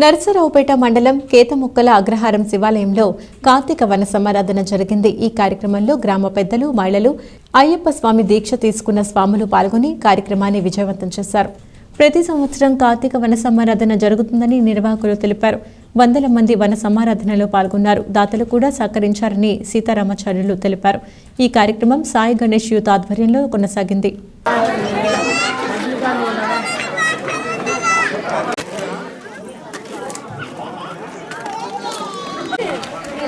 నరసరావుపేట మండలం కేతముక్కల అగ్రహారం శివాలయంలో కార్తీక వన సమారాధన జరిగింది. ఈ కార్యక్రమంలో గ్రామ పెద్దలు మహిళలు అయ్యప్ప స్వామి దీక్ష తీసుకున్న స్వాములు పాల్గొని కార్యక్రమాన్ని విజయవంతం చేశారు. ప్రతి సంవత్సరం కార్తీక వన సమారాధన జరుగుతుందని నిర్వాహకులు తెలిపారు. వందల మంది వన సమారాధనలో పాల్గొన్నారు. దాతలు కూడా సహకరించారని సీతారామాచార్యులు తెలిపారు. ఈ కార్యక్రమం సాయి గణేష్ యూత్ ఆధ్వర్యంలో కొనసాగింది.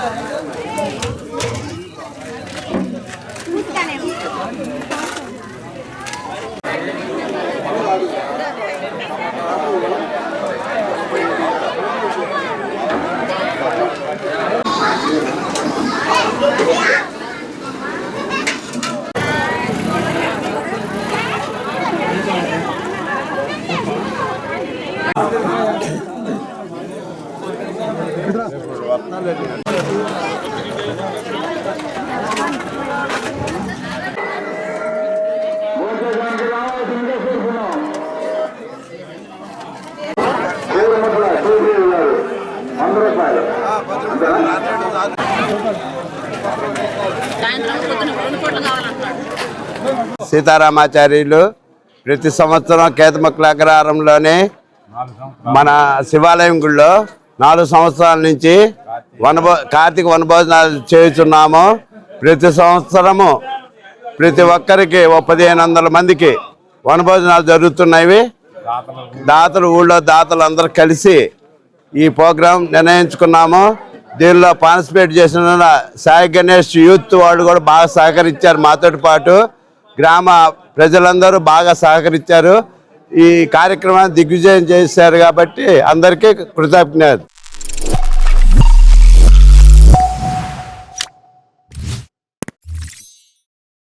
Obrigado. సీతారామాచార్యులు ప్రతి సంవత్సరం కేతమక్ల అగ్రహారంలోనే మన శివాలయం గుళ్ళో నాలుగు సంవత్సరాల నుంచి వనభో కార్తీక వనభోజనాలు చేస్తున్నాము. ప్రతి సంవత్సరము ప్రతి ఒక్కరికి ఓ పదిహేను వందల మందికి వనభోజనాలు జరుగుతున్నాయి. దాతలు ఊళ్ళో. దాతలు అందరూ కలిసి ఈ ప్రోగ్రాం నిర్ణయించుకున్నాము. దీనిలో పార్టిసిపేట్ చేసిన సాయి గణేష్ యూత్ వాళ్ళు కూడా బాగా సహకరించారు మాతో పాటు. గ్రామ ప్రజలందరూ బాగా సహకరించారు. ఈ కార్యక్రమాన్ని దిగ్విజయం చేశారు కాబట్టి అందరికీ కృతజ్ఞత